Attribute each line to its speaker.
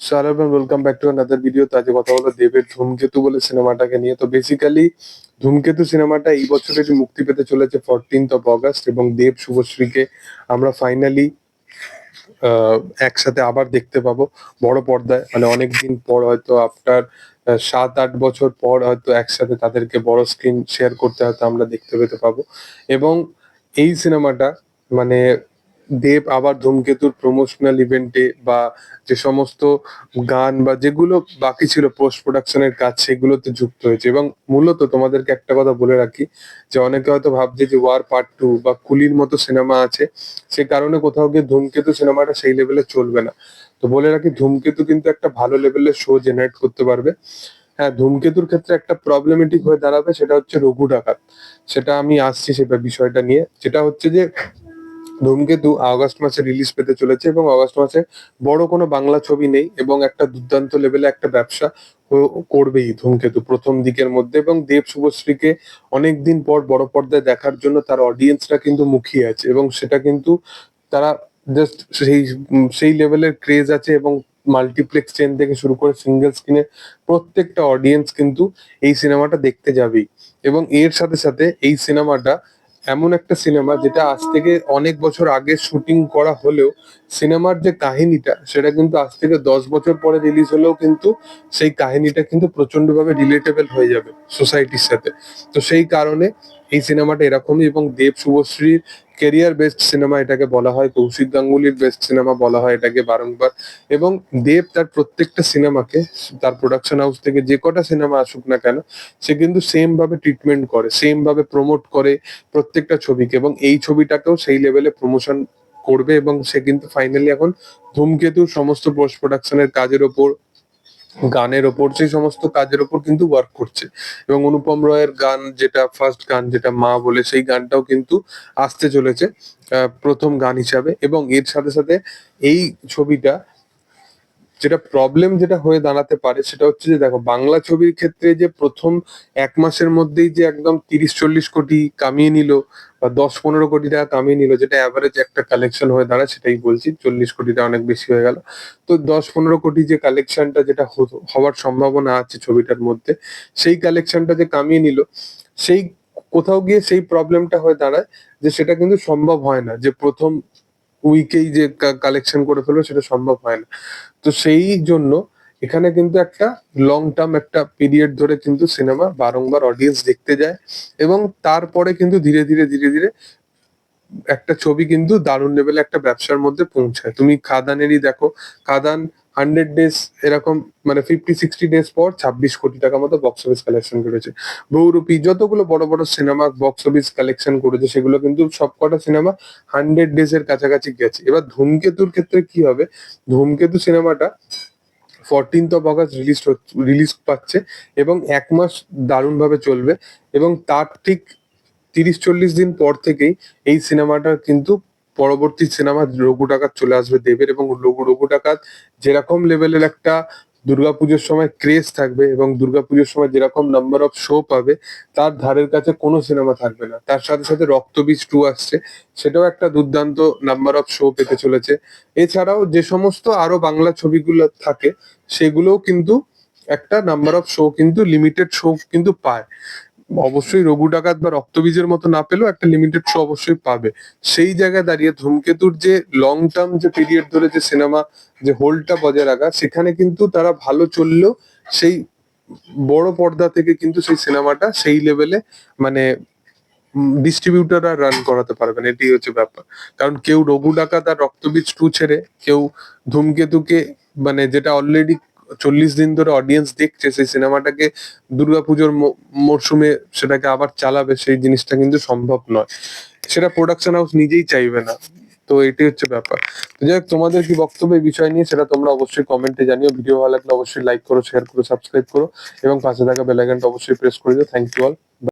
Speaker 1: সালাম welcome back to another video আজকে কথা বলব দেবের ধূমকেতু বলে সিনেমাটাকে নিয়ে। তো বেসিক্যালি ধূমকেতু সিনেমাটা এই বছরের মুক্তি পেতে চলেছে ফোরটিন্থ অফ অগস্ট এবং দেব শুভশ্রীকে আমরা ফাইনালি একসাথে আবার দেখতে পাবো। বড় পর্দায় মানে অনেকদিন পর হয়তো আফটার সাত আট বছর পর হয়তো একসাথে তাদেরকে বড় স্ক্রিন শেয়ার করতে হয়তো আমরা দেখতে পেতে পাবো। এবং এই সিনেমাটা মানে দেব আবার ধূমকেতুর প্রমোশনাল ইভেন্টে বা যে সমস্ত গান বা যেগুলো বাকি ছিল পোস্ট প্রোডাকশনের কাজ, সেগুলোতে যুক্ত হয়েছে। এবং মূলত তোমাদেরকে একটা কথা বলে রাখি, যে অনেকে হয়তো ভাবছে যে ওয়ার পার্ট টু বা কুলির মতো সিনেমা আছে, সে কারণে কোথাও গিয়ে ধূমকেতু সিনেমাটা সেই লেভেলে চলবে না। তো বলে রাখি, ধূমকেতু কিন্তু একটা ভালো লেভেলের শো জেনারেট করতে পারবে। হ্যাঁ ধূমকেতুর ক্ষেত্রে একটা প্রবলেমেটিক হয়ে দাঁড়াবে, সেটা হচ্ছে রঘু ডাকাত। সেটা আমি আসছি সেটা বিষয়টা নিয়ে। যেটা হচ্ছে যে ধূমকেতু আগস্ট মাসে রিলিজ পেতে চলেছে এবং আগস্ট মাসে বড় কোনো বাংলা ছবি নেই এবং একটা দুর্দান্ত লেভেলে একটা ব্যবসা করবেই ধূমকেতু প্রথম দিকের মধ্যে এবং দেব শুভশ্রীকে অনেকদিন পর বড় পর্দায় দেখার জন্য তার অডিয়েন্সরা কিন্তু মুখিয়ে আছে এবং সেটা কিন্তু তারা জাস্ট সেই সেই লেভেলের ক্রেজ আছে এবং মাল্টিপ্লেক্স চেন থেকে শুরু করে সিঙ্গেল স্ক্রিনে প্রত্যেকটা অডিয়েন্স কিন্তু এই সিনেমাটা দেখতে যাবেই এবং এর সাথে সাথে এই সিনেমাটা এমন একটা সিনেমা যেটা আজ থেকে অনেক বছর আগে শুটিং করা হলেও সিনেমার যে কাহিনীটা, সেটা কিন্তু আজ থেকে দশ বছর পরে রিলিজ হলেও কিন্তু সেই কাহিনীটা কিন্তু প্রচণ্ড ভাবে রিলেটেবল হয়ে যাবে সোসাইটির সাথে। তো সেই কারণে এই সিনেমাটা এরকমই এবং দেব শুভশ্রীর কেরিয়ার বেস্ট সিনেমা এটাকে বলা হয়, কৌশিক গাঙ্গুলির বেস্ট সিনেমা বলা হয় এটাকে বারংবার। এবং দেব তার প্রত্যেকটা সিনেমাকে তার প্রোডাকশন হাউস থেকে যে কটা সিনেমা আসুক না কেন, সে কিন্তু সেম ভাবে ট্রিটমেন্ট করে সেম ভাবে প্রমোট করে প্রত্যেকটা ছবিকে। এবং এই ছবিটাকেও সেই লেভেলে প্রমোশন করবে এবং সে কিন্তু ফাইনালি এখন ধূমকেতুর সমস্ত পোস্ট প্রোডাকশনের কাজের ওপর গানের ওপর, সেই সমস্ত কাজের ওপর কিন্তু ওয়ার্ক করছে। এবং অনুপম রয়ের গান যেটা ফার্স্ট গান যেটা মা বলে, সেই গানটাও কিন্তু আসতে চলেছে প্রথম গান হিসাবে। এবং এর সাথে সাথে এই ছবিটা যেটা প্রবলেম যেটা হয়ে দাঁড়াতে পারে সেটা হচ্ছে যে দেখো, বাংলা ছবির ক্ষেত্রে যে প্রথম এক মাসের মধ্যেই যে একদম তিরিশ চল্লিশ কোটি কামিয়ে নিল বা দশ পনেরো কোটি টাকা কামিয়ে নিল, যেটা অ্যাভারেজ একটা কালেকশন হয়ে দাঁড়ায়, সেটাই বলছি, চল্লিশ কোটিটা অনেক বেশি হয়ে গেল। তো দশ পনেরো কোটি যে কালেকশনটা যেটা হওয়ার সম্ভাবনা আছে ছবিটার মধ্যে, সেই কালেকশনটা যে কামিয়ে নিল, সেই কোথাও গিয়ে সেই প্রবলেমটা হয়ে দাঁড়ায় যে সেটা কিন্তু সম্ভব হয় না, যে প্রথম উইকেই যে কালেকশন করে ফেলবে সেটা সম্ভব হয় না। তো সেই জন্য এখানে কিন্তু একটা লং টার্ম একটা পিরিয়ড ধরে কিন্তু সিনেমা বারংবার অডিয়েন্স দেখতে যায় এবং তারপরে কিন্তু ধীরে ধীরে ধীরে ধীরে একটা ছবি কিন্তু দারুণ লেভেলে একটা ব্যবসার মধ্যে পৌঁছায়। তুমি খাদানেরই দেখো, খাদান হান্ড্রেড ডেজ এরকম মানে ফিফটি সিক্সটি ডেজ পর ছাব্বিশ কোটি টাকা মতো বক্স অফিস কালেকশন করেছে। বহুরূপী যতগুলো বড় বড় সিনেমা বক্স অফিস কালেকশন করেছে, সেগুলো কিন্তু সবকটা সিনেমা হান্ড্রেড ডেজ এর কাছাকাছি গেছে। এবার ধূমকেতুর ক্ষেত্রে কি হবে? ধূমকেতু সিনেমাটা fourteenth of August release release পাচ্ছে এবং এক মাস দারুণভাবে চলবে এবং তার ঠিক তিরিশ, চল্লিশ দিন পর থেকেই এই সিনেমাটা কিন্তু পরবর্তী সিনেমা রঘু ডাকাত চলে আসবে দেবের এবং রঘু রঘু ডাকাত যেরকম লেভেলের একটা দুর্গাপুজোর সময় ক্রেজ থাকবে এবং দুর্গাপুজোর সময় যেরকম নাম্বার অফ শো পাবে, তার ধারের কাছে কোনো সিনেমা থাকবে না। তার সাথে সাথে রক্তবীজ টু আসছে, সেটাও একটা দুর্দান্ত নাম্বার অফ শো পেতে চলেছে। এছাড়াও যে সমস্ত আরও বাংলা ছবিগুলো থাকে, সেগুলোও কিন্তু একটা নাম্বার অফ শো কিন্তু লিমিটেড শো কিন্তু পায়। অবশ্যই রঘু ডাকাত বা রক্তবীজের মতো না পেলেও একটা লিমিটেড শো অবশ্যই পাবে। সেই জায়গায় দাঁড়িয়ে ধূমকেতুর যে লং টার্ম যে পিরিয়ড ধরে যে সিনেমা যে হোল্ডটা বজায় রাখা, সেখানে কিন্তু তারা ভালো চললেও সেই বড় পর্দা থেকে কিন্তু সেই সিনেমাটা সেই লেভেলে মানে ডিস্ট্রিবিউটাররা রান করাতে পারবে না। এটাই হচ্ছে ব্যাপার। কারণ কেউ রঘু ডাকাত আর রক্তবীজ টু ছেড়ে, কেউ ধূমকেতুকে মানে যেটা অলরেডি চল্লিশ দিন ধরে অডিয়েন্স দেখছে সেই সিনেমাটাকে দুর্গাপুজোর মরশুমে সেটাকে আবার চালাবে সেই জিনিসটা কিন্তু সম্ভব নয়। সেটা প্রোডাকশন হাউস নিজেই চাইবে না। তো এটি হচ্ছে ব্যাপার। তো যাই হোক, তোমাদের কি বক্তব্য এই বিষয় নিয়ে সেটা তোমরা অবশ্যই কমেন্টে জানিও। ভিডিও ভালো লাগলে অবশ্যই লাইক করো শেয়ার করো সাবস্ক্রাইব করো এবং পাশে থাকা বেলাইকনটা অবশ্যই প্রেস করে দিও। Thank you all